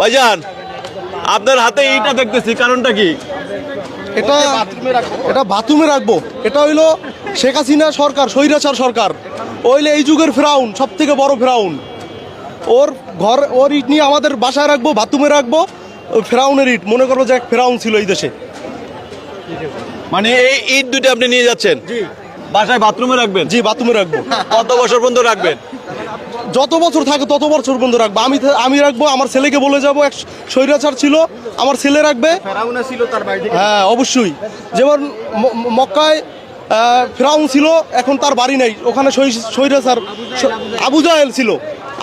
ভাইজান আপনার হাতে এইটা দেখতেছি কারণটা কি? এটা এটা বাথরুমে রাখব। এটা হইল শেখ হাসিনা সরকার স্বৈরাচার সরকার। ওইলে এই যুগের ফেরাউন সব থেকে বড় ফেরাউন। ওর ঘর ওর ইট নিয়ে আমাদের বাসায় রাখব বাথরুমে রাখব ফেরাউনের ইট। মনে করব যে এক ফেরাউন ছিল এই দেশে। মানে এই ইট দুটো আপনি নিয়ে যাচ্ছেন? বাসায় বাথরুমে রাখবেন? জি বাথরুমে রাখব। কত বছর পর্যন্ত রাখবেন? যত বছর থাকে তত বছর পর্যন্ত রাখব। আমি আমি রাখব আমার ছেলেকে বলে যাব এক স্বৈরাচার ছিল আমার ছেলে রাখবে। হ্যাঁ অবশ্যই। যেমন মক্কায় ফেরাউন ছিল এখন তার বাড়ি নাই। ওখানে স্বৈরাচার আবু জাহেল ছিল।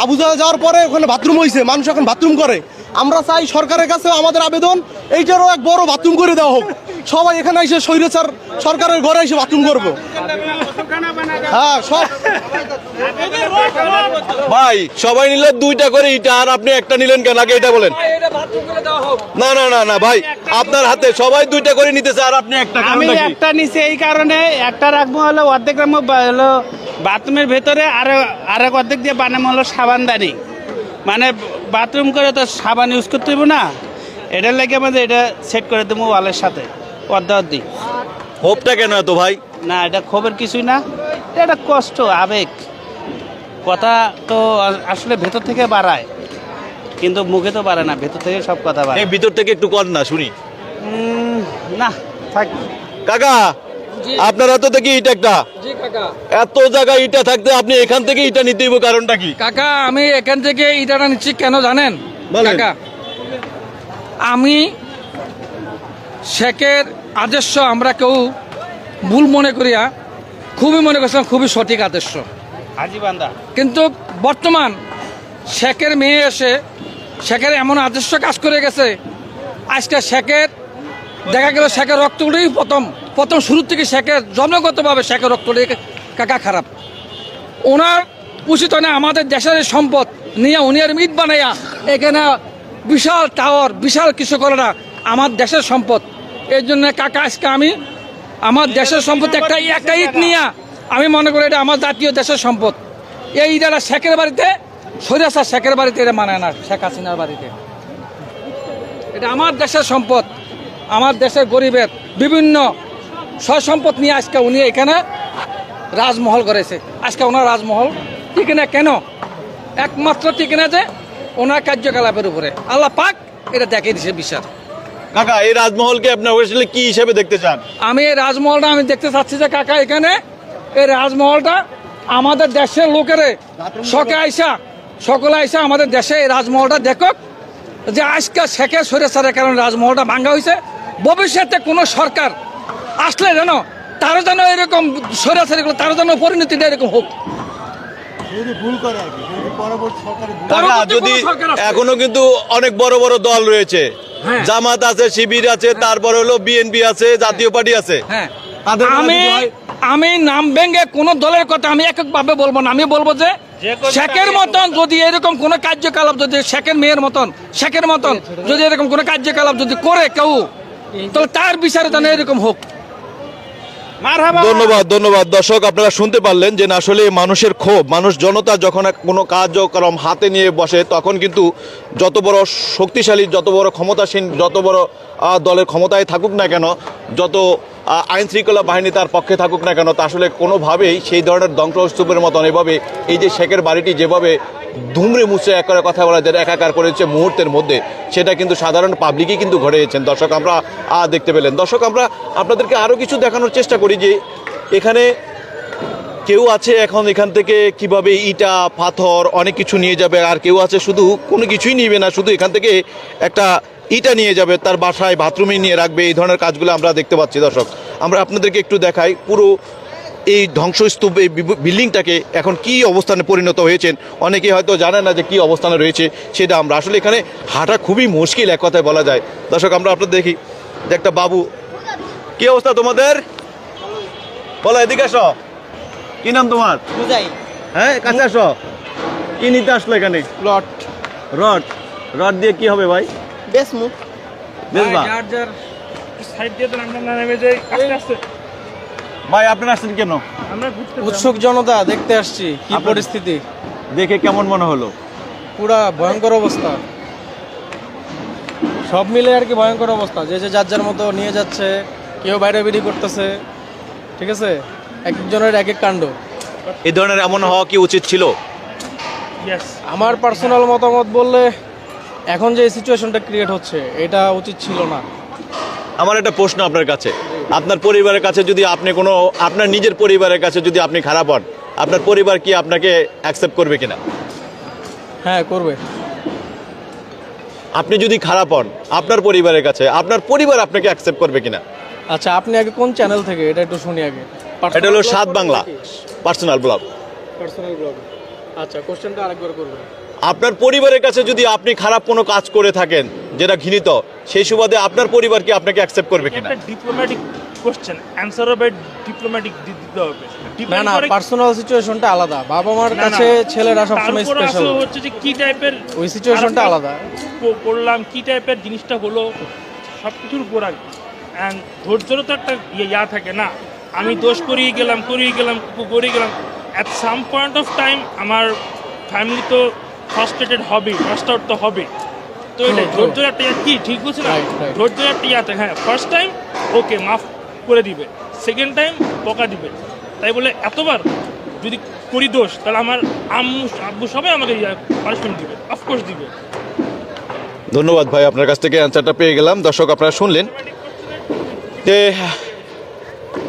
আবু জাহেল যাওয়ার পরে ওখানে বাথরুম হয়েছে মানুষ এখন বাথরুম করে। আমরা চাই সরকারের কাছে আমাদের আবেদন এইটারও এক বড় বাথরুম করে দেওয়া হোক। সবাই এখানে এসে স্বৈরাচার সরকারের ঘরে এসে বাথরুম করব। হ্যাঁ সব। ভাই সবাই নিলে দুইটা করে ইটা আর আপনি একটা নিলেন কেন? আগে এটা বলেন। না না না না ভাই আপনার হাতে সবাই দুইটা করে নিতেছে আর আপনি একটা আমি একটা নিছি এই কারণে একটা রাখব হলো অর্ধেক রাখব হলো বাথরুমের ভেতরে আর আরেক অর্ধেক দিয়ে বানাবো হলো সাবানদানি। মানে বাথরুম করে তো সাবান ইউজ করতে হইব না। এটার লাগে আমাদের এটা সেট করে দেবো ওয়ালের সাথে অর্ধ অর্ধি হোপটা কেন এত ভাই? না এটা খবর কিছুই না। একটা কষ্ট আবেগ। কথা তো আসলে ভেতর থেকে বাড়ায় কিন্তু মুখে তো বাড়ে না ভেতর থেকে সব কথা বাড়ে। ভিতর থেকে একটু কর না শুনি। না থাক। কাকা আপনার হাতে দেখি ইট একটা? এত জায়গায় ইটা থাকতে আপনি এখান থেকে ইটা নিতে হইব কারণটা কি? কাকা আমি এখান থেকে ইটাটা নিচ্ছি কেন জানেন। কাকা আমি শেখের আদর্শ আমরা কেউ ভুল মনে করিয়া খুবই মনে করছিলাম খুবই সঠিক আদর্শ। হাজিবান্দা কিন্তু বর্তমান শেখের মেয়ে এসে শেখের এমন আদর্শ কাজ করে গেছে আজকে শেখের দেখা গেল শেখের রক্তটাই প্রথম প্রথম শুরু থেকে শেখের জন্মগতভাবে শেখের রক্তটাই কাকা খারাপ। ওনার উচিত না আমাদের দেশের সম্পদ নিয়ে উনি আর মিট বানাইয়া এখানে বিশাল টাওয়ার বিশাল কিছু করে না আমার দেশের সম্পদ। এই জন্য কাকা আজকে আমি আমার দেশের সম্পদ একটা একটা ইট নিয়ে আমি মনে করি এটা আমার জাতীয় দেশের সম্পদ। এই ইটারা শেখের বাড়িতে সরিয়াসা শেখের বাড়িতে এটা মানায় না, শেখ হাসিনার বাড়িতে। এটা আমার দেশের সম্পদ, আমার দেশের গরিবের বিভিন্ন সম্পদ নিয়ে আজকে উনি এখানে রাজমহল করেছে। আজকে ওনার রাজমহল ঠিক না কেন? একমাত্র ঠিক না যে ওনার কার্যকলাপের উপরে। আল্লাহ পাক এটা দেখে দিছে বিচার। কাকা এই রাজমহলকে আপনার আসলে কি হিসেবে দেখতে চান? আমি এই রাজমহলটা আমি দেখতে চাচ্ছি যে কাকা এখানে এই রাজমহলটা আমাদের দেশের লোকেরে শখে আইসা সকলে আইসা আমাদের দেশে এই রাজমহলটা দেখক যে আজকে শেখের সরেসারের কারণে রাজমহলটা ভাঙ্গা হয়েছে ভবিষ্যতে কোনো সরকার আসলে যেন তারও যেন এরকম সরে সরেসারি তারও যেন পরিণতিটা এরকম হোক। যদি এখনও কিন্তু অনেক বড় বড় দল রয়েছে। জামাত আছে শিবির আছে তারপর হলো বিএনপি আছে জাতীয় পার্টি আছে। হ্যাঁ। আমি আমি নাম ভেঙে কোন দলের কথা আমি এককভাবে বলব না। আমি বলব যে শেখের মতন যদি এরকম কোন কার্যকলাপ যদি শেখের মেয়ের মতন শেখের মতন যদি এরকম কোন কার্যকলাপ যদি করে কেউ তাহলে তার বিচারে যেন এরকম হোক। ধন্যবাদ ধন্যবাদ। দর্শক, আপনারা শুনতে পারলেন যে আসলে মানুষের ক্ষোভ, মানুষ জনতা যখন কোনো কার্যক্রম হাতে নিয়ে বসে, তখন কিন্তু যত বড় শক্তিশালী, যত বড় ক্ষমতাসীন, যত বড় দলের ক্ষমতায় থাকুক না কেন, যত আইন শৃঙ্খলা বাহিনী তার পক্ষে থাকুক না কেন, তা আসলে কোনোভাবেই সেই ধরনের ধ্বংসস্তূপের মতন এভাবে এই যে শেখের বাড়িটি যেভাবে ধুমড়ে মুছে এক করে কথা বলা যায় একাকার করেছে মুহূর্তের মধ্যে, সেটা কিন্তু সাধারণ পাবলিকই কিন্তু ঘটেছেন দর্শক, আমরা দেখতে পেলেন। দর্শক, আমরা আপনাদেরকে আরও কিছু দেখানোর চেষ্টা করি যে এখানে কেউ আছে এখন এখান থেকে কীভাবে ইটা, পাথর, অনেক কিছু নিয়ে যাবে, আর কেউ আছে শুধু কোনো কিছুই নিবে না, শুধু এখান থেকে একটা ইটা নিয়ে যাবে তার বাসায় বাথরুমে নিয়ে রাখবে এই ধরনের কাজগুলো আমরা দেখতে পাচ্ছি দর্শক। আমরা আপনাদেরকে একটু দেখাই পুরো এই ধ্বংসস্তূপ এই বিল্ডিংটাকে এখন কি অবস্থানে পরিণত হয়েছেন অনেকে হয়তো জানে না যে কি অবস্থানে রয়েছে সেটা আমরা আসলে এখানে হাঁটা খুবই মুশকিল এক কথায় বলা যায়। দর্শক আমরা আপনাদের দেখি যে একটা বাবু কি অবস্থা তোমাদের? বলো এদিকে আসো। কি নাম তোমার? হ্যাঁ কাছে আসো। কি নিতে আসলো এখানে? লট রড। রড দিয়ে কি হবে ভাই? বেশ মুখ। বেচবা সাইড দিয়ে তো আমরা নেমে যাই আস্তে আস্তে ভাই আপনারা আসছেন কেন? আমরা উৎসুক জনতা দেখতে আসছি কি পরিস্থিতি। দেখে কেমন মনে হলো? পুরা ভয়ঙ্কর অবস্থা। সব মিলে আর কি ভয়ঙ্কর অবস্থা। যে যে যার যার মতো নিয়ে যাচ্ছে কেউ বাইরে বেরিয়ে করতেছে ঠিক আছে? এক একজনের এক এক কাণ্ড। এই ধরনের এমন হওয়া কি উচিত ছিল? আমার পার্সোনাল মতামত বললে এখন যে সিচুয়েশনটা ক্রিয়েট হচ্ছে এটা উচিত ছিল না। আমার একটা প্রশ্ন আপনার কাছে। আপনার পরিবারের কাছে যদি আপনি কোনো আপনার নিজের পরিবারের কাছে যদি আপনি খারাপ হন আপনার পরিবার কি আপনাকে অ্যাকসেপ্ট করবে কিনা? হ্যাঁ করবে। আপনি যদি খারাপ হন আপনার পরিবারের কাছে আপনার পরিবার আপনাকে অ্যাকসেপ্ট করবে কিনা? আচ্ছা আপনি আগে কোন চ্যানেল থেকে এটা একটু শুনি আগে। এটা হলো সাত Bangla. Personal blog personal blog আচ্ছা কোশ্চেনটা আরেকবার করবেন। আপনার পরিবারের কাছে যদি আপনি খারাপ কোনো কাজ করে থাকেন যেটা ঘৃণিত সেই সুবাদে আপনার পরিবার কি আপনাকে অ্যাকসেপ্ট করবে কিনা? একটা ডিপ্লোম্যাটিক কোশ্চেন অ্যান্সারও বাই ডিপ্লোম্যাটিক দিতে হবে। না না পার্সোনাল সিচুয়েশনটা আলাদা। বাবা মার কাছে ছেলেরা সবসময় স্পেশাল আসলে হচ্ছে যে কি টাইপের ওই সিচুয়েশনটা আলাদা। করলাম কি টাইপের জিনিসটা হলো সব কিছুর উপর আর অ্যান্ড ধৈর্যেরও তো একটা ইয়ে ইয়া থাকে না। আমি দোষ করিয়ে গেলাম করিয়ে গেলাম করিয়ে গেলাম। At some point of time আমার ফ্যামিলি তো ফ্রাস্ট্রেটেড হবে ফার্স্ট আউট তো হবে তো হুম। ধৈর্যের একটা কি ঠিক বলছি না. ধৈর্যের একটা ইয়াতে হ্যাঁ ফার্স্ট টাইম ওকে মাফ করে দিবে সেকেন্ড টাইম বকা দিবে তাই বলে এতবার যদি করি দোষ তাহলে আমার আম্মু আব্বু সবাই আমাকে পানিশমেন্ট দিবে অফকোর্স দিবে ধন্যবাদ ভাই আপনার কাছ থেকে অ্যান্সারটা পেয়ে গেলাম দর্শক আপনারা শুনলেন যে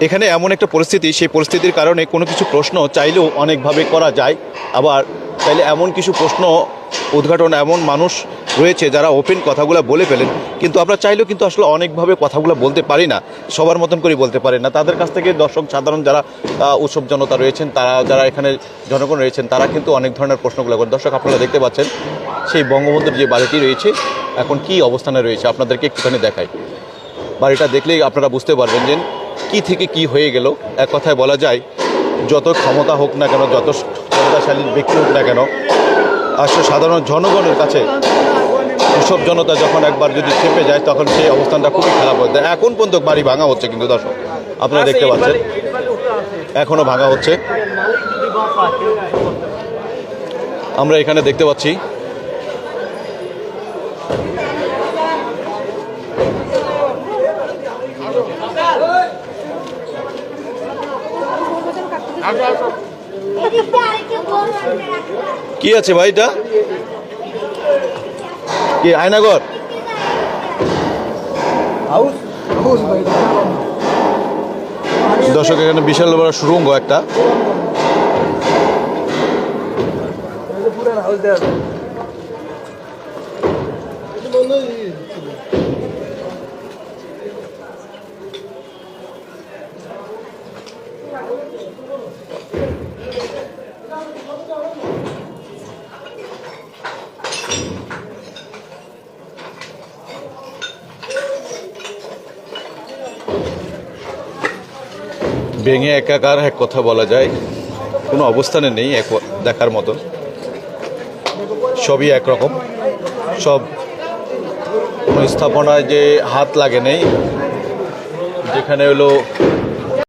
এখানে এমন একটা পরিস্থিতি সেই পরিস্থিতির কারণে কোনো কিছু প্রশ্ন চাইলেও অনেকভাবে করা যায়। আবার চাইলে এমন কিছু প্রশ্ন, উদ্ঘাটন এমন মানুষ রয়েছে যারা ওপেন কথাগুলো বলে ফেলেন, কিন্তু আমরা চাইলেও কিন্তু আসলে অনেকভাবে কথাগুলো বলতে পারি না, সবার মতন করে বলতে পারি না। তাদের কাছ থেকে দর্শক, সাধারণ যারা উৎসব জনতা রয়েছেন, তারা যারা এখানে জনগণ রয়েছেন, তারা কিন্তু অনেক ধরনের প্রশ্নগুলো করেন। দর্শক, আপনারা দেখতে পাচ্ছেন, সেই বঙ্গবন্ধুর যে বাড়িটি রয়েছে, এখন কি অবস্থানে রয়েছে, আপনাদেরকে একটুখানি দেখাই। বাড়িটা দেখলেই আপনারা বুঝতে পারবেন যে কি থেকে কি হয়ে গেল। এক কথায় বলা যায়, যত ক্ষমতা হোক না কেন, যত ক্ষমতাশালী ব্যক্তি হোক না কেন আসলে সাধারণ জনগণের কাছে এসব জনতা যখন একবার যদি চেপে যায় তখন সেই অবস্থানটা খুবই খারাপ হয়ে যায়। এখন পর্যন্ত বাড়ি ভাঙা হচ্ছে কিন্তু দর্শক আপনারা দেখতে পাচ্ছেন। এখনও ভাঙা হচ্ছে। আমরা এখানে দেখতে পাচ্ছি। কি আছে ভাই এটা? কি আয়নাগর দর্শক এখানে বিশাল বড় সুরঙ্গ একটা। ভেঙে একাকার এক কথা বলা যায়, কোনো অবস্থানে নেই এক দেখার মতো। সবই একরকম। সব স্থাপনায় যে হাত লাগে নেই। যেখানে হলো